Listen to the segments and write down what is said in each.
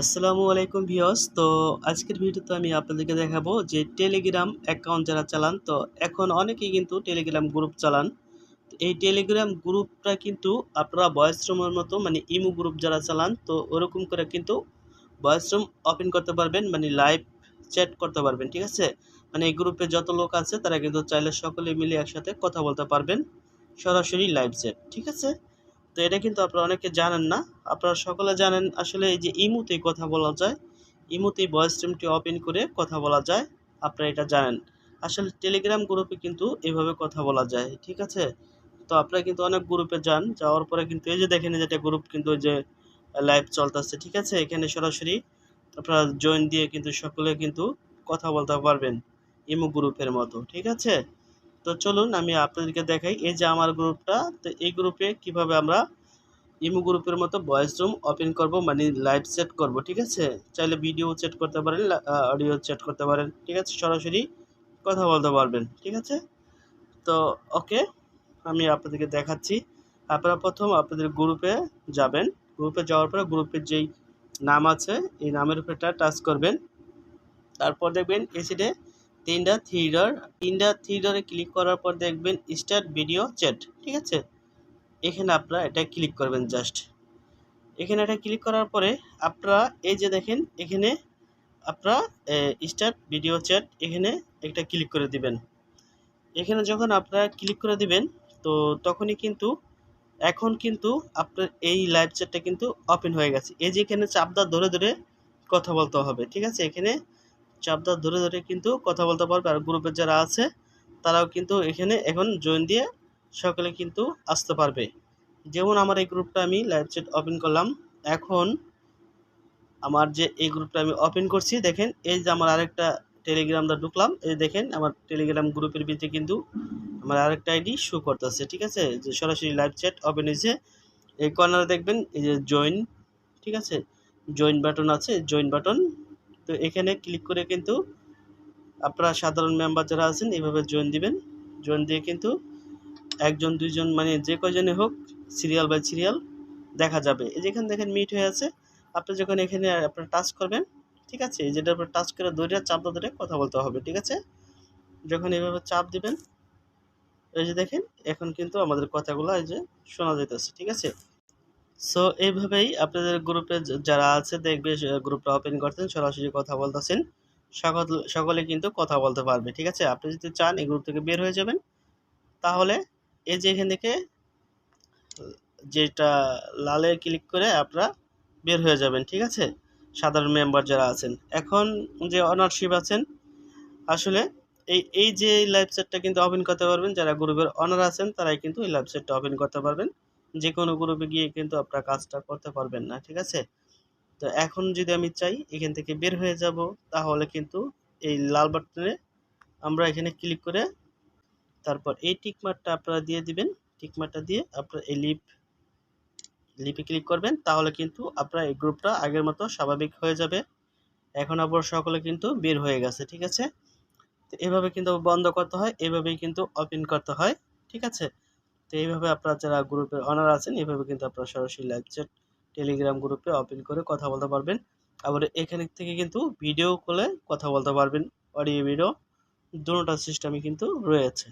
আসসালামু আলাইকুম ভিউয়ার্স। তো আজকের ভিডিওতে আমি আপনাদেরকে দেখাবো যে টেলিগ্রাম অ্যাকাউন্ট যারা চালান, তো এখন অনেকেই কিন্তু টেলিগ্রাম গ্রুপ চালান। এই টেলিগ্রাম গ্রুপটা কিন্তু আপনারা ভয়েস রুমের মতো মানে ইমো গ্রুপ যারা চালান, তো ওরকম করে কিন্তু ভয়েস রুম ওপেন করতে পারবেন মানে লাইভ চ্যাট করতে পারবেন, ঠিক আছে? মানে এই গ্রুপে যত লোক আছে, তারা কিন্তু চাইলে সকলে মিলে একসাথে কথা বলতে পারবেন। সরাসরি লাইভ চ্যাট ঠিক আছে? তো এটা কিন্তু আপনারা অনেকে জানেন না। আপনারা সকলে জানেন আসলে এই যে ইমুতেই কথা বলা যায়। ইমুতেই ভয়েস স্ট্রিমটি ওপেন করে কথা বলা যায়। আপনারা এটা জানেন। আসলে টেলিগ্রাম গ্রুপে কিন্তু এভাবে কথা বলা যায়, ঠিক আছে? তো আপনারা কিন্তু অনেক গ্রুপে যান, যাওয়ার পরে কিন্তু এই যে দেখেন যেটা গ্রুপ কিন্তু ওই যে লাইভ চলতেছে, ঠিক আছে? এখানে সরাসরি আপনারা জয়েন দিয়ে কিন্তু সকলে কিন্তু কথা বলতে পারবেন, ইমো গ্রুপের মতো, ঠিক আছে? তো চলুন আমি আপনাদেরকে দেখাই এই যে আমার গ্রুপটা। তো এই গ্রুপে কীভাবে আমরা ইমো গ্রুপের মতো ভয়েস রুম ওপেন করব মানে লাইভ চ্যাট করব, ঠিক আছে? চাইলে ভিডিও চ্যাট করতে পারেন অডিও চ্যাট করতে পারেন, ঠিক আছে? সরাসরি কথা বলতে পারবেন, ঠিক আছে? তো ওকে, আমি আপনাদেরকে দেখাচ্ছি। আপনারা প্রথম আপনাদের গ্রুপে যাবেন। গ্রুপে যাওয়ার পরে গ্রুপের যেই নাম আছে, এই নামের উপরে টাচ করবেন। তারপর দেখবেন এসিডে তিনটা থ্রিডর, তিনটা থ্রিডরে ক্লিক করার পর দেখবেন স্টার্ট ভিডিও চ্যাট ঠিক আছে? এখানে আপনারা এটা ক্লিক করবেন জাস্ট এখানে এটা ক্লিক করার পরে আপনারা এই যে দেখেন, এখানে আপনারা স্টার্ট ভিডিও চ্যাট এখানে একটা ক্লিক করে দিবেন। এখানে যখন আপনারা ক্লিক করে দিবেন, তো তখনই কিন্তু, এখন কিন্তু আপনার এই লাইভ চ্যাটটা কিন্তু ওপেন হয়ে গেছে। এই যে এখানে চাপদার ধরে ধরে কথা বলতে হবে, ঠিক আছে? এখানে চাপদার ধরে ধরে কিন্তু কথা বলতে পারবে আর গ্রুপের যারা আছে, তারাও কিন্তু এখানে এখন জয়েন দিয়ে সকলে কিন্তু আসতে পারবে। যেমন আমার এই গ্রুপটা আমি লাইভ চ্যাট ওপেন করলাম। এখন আমার যে এই গ্রুপটা আমি ওপেন করছি, দেখেন এই যে আমার আরেকটা টেলিগ্রামটা ঢুকলাম, এই দেখেন আমার টেলিগ্রাম গ্রুপের ভিতরে কিন্তু আমার আরেকটা আইডি শো করতেছে, ঠিক আছে? যে সরাসরি লাইভ চ্যাট ওপেন হয়েছে। এই কর্নারে দেখবেন এই যে জয়েন ঠিক আছে? জয়েন বাটন আছে জয়েন বাটন তো এখানে ক্লিক করে কিন্তু আপনারা সাধারণ মেম্বার যারা আছেন, এভাবে জয়েন দিবেন। জয়েন দিয়ে কিন্তু একজন, দুইজন মানে যে কয়জনে হোক সিরিয়াল বাই সিরিয়াল দেখা যাবে। এই যেখানে দেখেন মিট হয়ে আছে। আপনি যখন এখানে আপনার টাচ করবেন, ঠিক আছে? যেটার উপর টাচ করে ধরে চাপ ধরে কথা বলতে হবে, ঠিক আছে? যখন এভাবে চাপ দিবেন, এই যে দেখেন, এখন কিন্তু আমাদের কথাগুলো এই যে শোনা যেতেছে ঠিক আছে? সো এইভাবেই আপনাদের গ্রুপে যারা আছে, দেখবে গ্রুপটা ওপেন করতেন সরাসরি কথা বলতেছেন। সকল সকলে কিন্তু কথা বলতে পারবে, ঠিক আছে? আপনি যদি চান, এই গ্রুপ থেকে বের হয়ে যাবেন। তাহলে এই যে এখান থেকে, যেটা লালে ক্লিক করে আপনারা বের হয়ে যাবেন, ঠিক আছে? সাধারণ মেম্বার যারা আছেন। এখন যে অনারশিপ আছেন, আসলে এই এই যে লাইভ সেটটা কিন্তু ওপেন করতে পারবেন। যারা গ্রুপের অনার আছেন, তারাই কিন্তু এই লাইভ সেটটা ওপেন করতে পারবেন। যে কোনো গ্রুপে গিয়ে কিন্তু আপনারা কাজটা করতে পারবেন না, ঠিক আছে? তো এখন যদি আমি চাই, এখান থেকে বের হয়ে যাব, তাহলে কিন্তু এই লাল বাটনে আমরা এখানে ক্লিক করে তারপর এই টিকমার্কটা আপনারা দিয়ে দিবেন। টিকমার্কটা দিয়ে আপনারা এই লিপ লিপে ক্লিক করবেন, তাহলে কিন্তু আপনার এই গ্রুপটা আগের মতো স্বাভাবিক হয়ে যাবে। এখন আবার সকলে কিন্তু বের হয়ে গেছে, ঠিক আছে? তো এভাবে কিন্তু বন্ধ করতে হয়, এভাবেই কিন্তু ওপেন করতে হয়, ঠিক আছে? তো এইভাবে আপনারা যারা গ্রুপের অনার আছেন, এইভাবে কিন্তু আপনারা সরাসরি লাইভ চ্যাট টেলিগ্রাম গ্রুপে ওপেন করে কথা বলতে পারবেন। আবার এখানে থেকে কিন্তু ভিডিও কলে কথা বলতে পারবেন অডিও ভিডিও দুটোটা সিস্টেমই কিন্তু রয়েছে।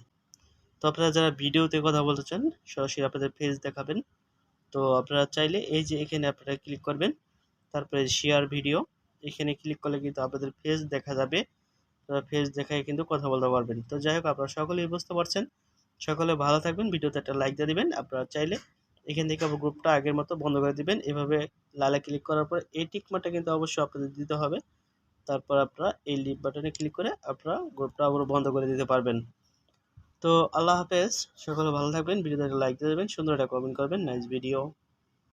তো আপনারা যারা ভিডিওতে কথা বলতে চান, সরাসরি আপনাদের ফেস দেখাবেন। তো আপনারা চাইলে এই যে এখানে আপনারা ক্লিক করবেন, তারপরে শেয়ার ভিডিও এখানে ক্লিক করলে কিন্তু আপনাদের ফেস দেখা যাবে। ফেস দেখায় কিন্তু কথা বলতে পারবেন। তো যাই হোক, আপনারা সকলেই বুঝতে পারছেন। সকলে ভালো থাকবেন, ভিডিওতে একটা লাইক দিয়ে দেবেন। আপনারা চাইলে এখান থেকে আবার গ্রুপটা আগের মতো বন্ধ করে দিবেন। এভাবে লালে ক্লিক করার পর এই টিকমাটা কিন্তু অবশ্যই আপনাদের দিতে হবে। তারপর আপনারা এই লিপ বাটনে ক্লিক করে আপনারা গ্রুপটা আবার বন্ধ করে দিতে পারবেন। তো আল্লাহ হাফেজ, সকলে ভালো থাকবেন, ভিডিওতে একটা লাইক দিয়ে দেবেন, সুন্দর একটা কমেন্ট করবেন। Nice video